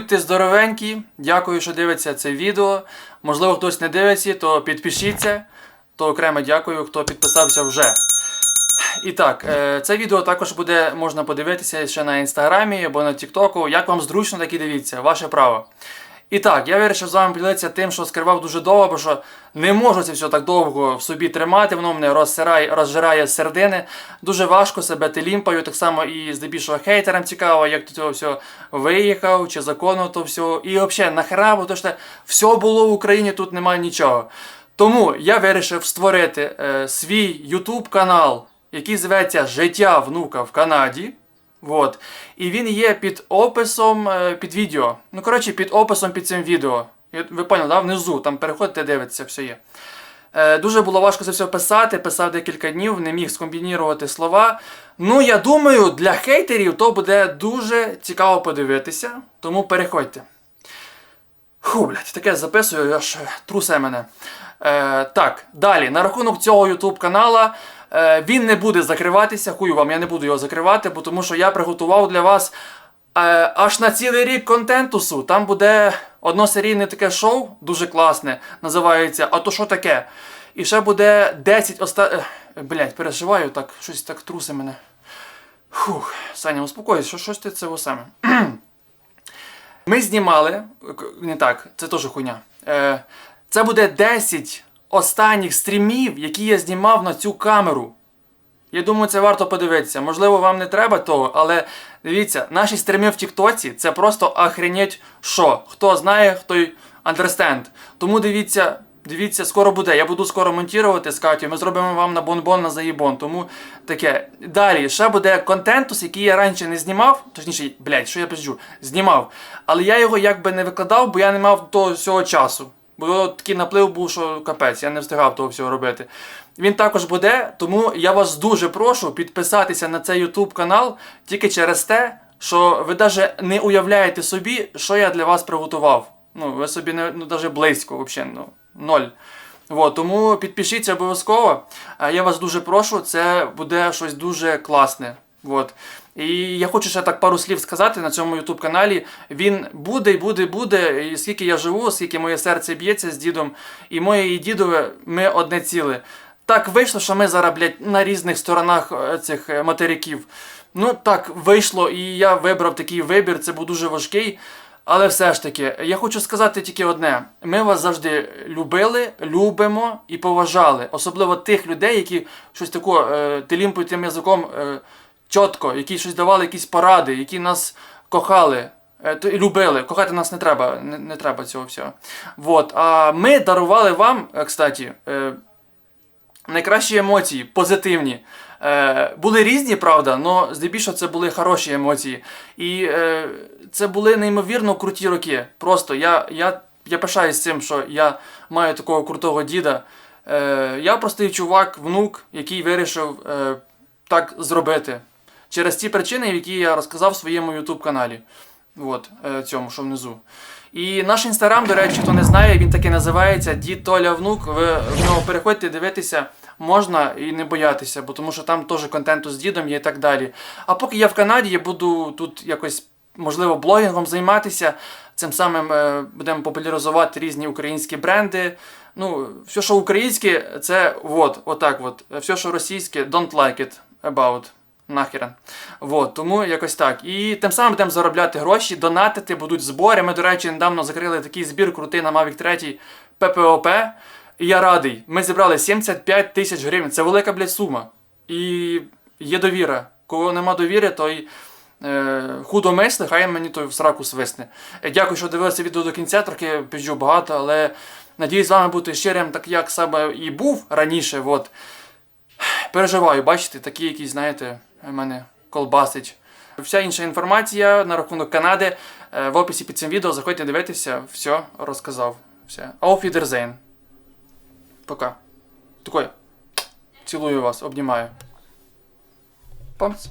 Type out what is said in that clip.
Будьте здоровенькі, дякую, що дивиться це відео. Можливо, хтось не дивиться, то підпишіться. То окремо дякую, хто підписався вже. І так, е, це відео також буде можна подивитися ще на інстаграмі або на Тіктоку. Як вам зручно, так і дивіться, ваше право. І так, я вирішив з вами поділитися тим, що скривав дуже довго, бо що не можу це все так довго в собі тримати, воно мене розсирає, розжирає з середини. Дуже важко себе тилімпаю, так само і здебільшого хейтерам цікаво, як до цього все виїхав, чи законно то все. І взагалі нахера, бо то що все було в Україні, тут немає нічого. Тому я вирішив створити е, свій YouTube канал, який зветься Життя внука в Канаді. Вот. І він є під описом е, під відео. Ну, коротше, під описом під цим відео. Ви поняли, да? внизу, там переходите, дивитеся, все є. Е, дуже було важко це все писати, писав декілька днів, не міг скомбінірувати слова. Ну, я думаю, для хейтерів то буде дуже цікаво подивитися, тому переходьте. Фу, блядь, таке записую, аж трусе мене. Е, так, далі, на рахунок цього YouTube канала. Е, він не буде закриватися, хую вам, я не буду його закривати, бо тому що я приготував для вас е, аж на цілий рік контентусу. Там буде односерійне таке шоу, дуже класне, називається А то що таке? І ще буде 10 оста... е, Блять, переживаю так, щось так трусе мене. Фух, Саня, успокойся, що щось ти це саме. Ми знімали. Не так, це теж хуйня. Це буде 10 останніх стрімів, які я знімав на цю камеру. Я думаю, це варто подивитися. Можливо, вам не треба того, але дивіться, наші стріми в Тіктоці це просто охренеть що. Хто знає, хто understand. Тому дивіться, дивіться, скоро буде. Я буду скоро монтувати з Катю. Ми зробимо вам на бонбон на заїбон. Тому таке. Далі ще буде контентус, який я раніше не знімав. Точніше, блядь, що я пизджу, знімав. Але я його якби не викладав, бо я не мав того всього часу. Бо такий наплив був, що капець, я не встигав того всього робити. Він також буде, тому я вас дуже прошу підписатися на цей YouTube канал тільки через те, що ви навіть не уявляєте собі, що я для вас приготував. Ну, ви собі не ну, навіть близько, взагалі, ну, ноль. Вот, тому підпишіться обов'язково. А Я вас дуже прошу, це буде щось дуже класне. Вот. І я хочу ще так пару слів сказати на цьому YouTube каналі. Він буде і буде, буде. І скільки я живу, скільки моє серце б'ється з дідом, і моє і дідове, ми одне ціле. Так вийшло, що ми зараз, на різних сторонах е, цих е, материків. Ну так вийшло, і я вибрав такий вибір, це був дуже важкий. Але все ж таки, я хочу сказати тільки одне: ми вас завжди любили, любимо і поважали. Особливо тих людей, які щось таке е, тилімпують тим язиком е, чітко, які щось давали якісь поради, які нас кохали. е, то Любили, кохати нас не треба, не, не треба цього всього. Вот. А ми дарували вам, е, кстати, е, найкращі емоції, позитивні. Були різні, правда, але здебільшого це були хороші емоції. І це були неймовірно круті роки. Просто я, я, я пишаюсь цим, що я маю такого крутого діда. Я простий чувак, внук, який вирішив так зробити. Через ті причини, які я розказав в своєму YouTube каналі. От, е, цьому, що внизу. І наш інстаграм, до речі, хто не знає, він таки називається Дід Толя Внук. Ви в нього переходьте, дивитися можна і не боятися, бо тому що там теж контенту з дідом є і так далі. А поки я в Канаді, я буду тут якось, можливо, блогінгом займатися. Цим самим е, будемо популяризувати різні українські бренди. Ну, все, що українське, це вот, отак от. Все, що російське, don't like it about. Нахерен. Вот, тому якось так. І тим самим будемо заробляти гроші, донатити, будуть збори. Ми, до речі, недавно закрили такий збір крутий на Mavic 3 ППОП. І я радий. Ми зібрали 75 тисяч гривень. Це велика, блядь, сума. І є довіра. Кого нема довіри, той е, худо мисли, хай мені той в сраку свисне. Е, Дякую, що дивилися відео до кінця, трохи пізджу багато, але надіюсь з вами бути щирим, так як саме і був раніше. От. Переживаю, бачите, такі якісь, знаєте, мене колбасить. Вся інша інформація на рахунок Канади е, в описі під цим відео. Заходьте дивитися, все розказав. Все. Auf Wiedersehen. Пока. Такое. Цілую вас, обнімаю. Памц.